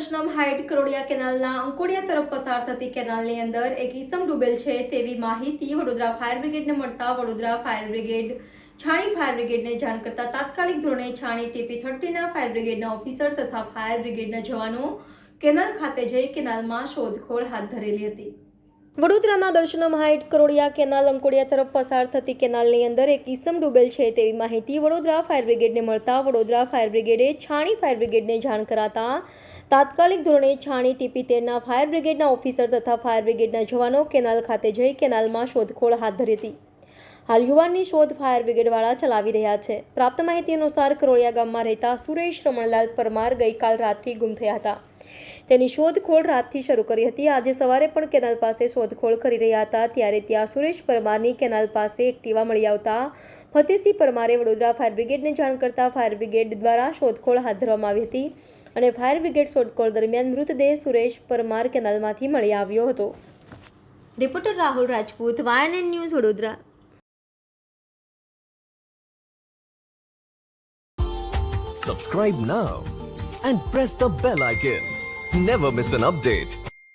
દર્શનમ height Karodiya કેનાલના Ankodiya તરફ પસાર થતી કેનાલની અંદર એક ઈસમ ડૂબેલ છે તેવી માહિતી વડોદરા ફાયર બ્રિગેડને મળતા Vadodara fire brigade Chhani fire બ્રિગેડને જાણ કરતા તાત્કાલિક ધોરણે છાણી ટીપી થર્ટીના ફાયર બ્રિગેડના ઓફિસર તથા ફાયર બ્રિગેડના જવાનો કેનાલ ખાતે જઈ કેનાલમાં શોધખોળ હાથ ધરેલી હતી. વડોદરાના દર્શનમ હાઇટ કરોડિયા કેનાલ અંકોડિયા તરફ પસાર થતી કેનાલની અંદર એક ઈસમ ડૂબેલ છે તેવી માહિતી વડોદરા ફાયર બ્રિગેડને મળતા વડોદરા ફાયર બ્રિગેડે છાણી ફાયર બ્રિગેડને જાણ કરાતા તાત્કાલિક ધોરણે છાણી ટીપી તેરના ફાયર બ્રિગેડના ઓફિસર તથા ફાયર બ્રિગેડના જવાનો કેનાલ ખાતે જઈ કેનાલમાં શોધખોળ હાથ ધરી હતી. હાલ યુવાનની શોધ ફાયર બ્રિગેડવાળા ચલાવી રહ્યા છે. પ્રાપ્ત માહિતી અનુસાર કરોળિયા ગામમાં રહેતા સુરેશ રમણલાલ પરમાર ગઈકાલ રાતથી ગુમ થયા હતા. તેની શોધખોળ રાતથી શરૂ કરી હતી. આજે સવારે પણ કેનાલ પાસે શોધખોળ કરી રહ્યા હતા. ત્યારે ત્યાં સુરેશ પરમારની કેનાલ પાસે એક્ટિવા મળી આવતા ફતેસિંહ પરમારે વડોદરા ફાયર બ્રિગેડને જાણ કરતા ફાયર બ્રિગેડ દ્વારા શોધખોળ હાથ ધરવામાં આવી હતી અને ફાયર બ્રિગેડ શોધખોળ દરમિયાન મૃતદેહ સુરેશ પરમાર કેનાલમાંથી મળી આવ્યો હતો reporter Rahul Rajput YNN news Vadodara Subscribe now and press the bell icon. Never miss an update.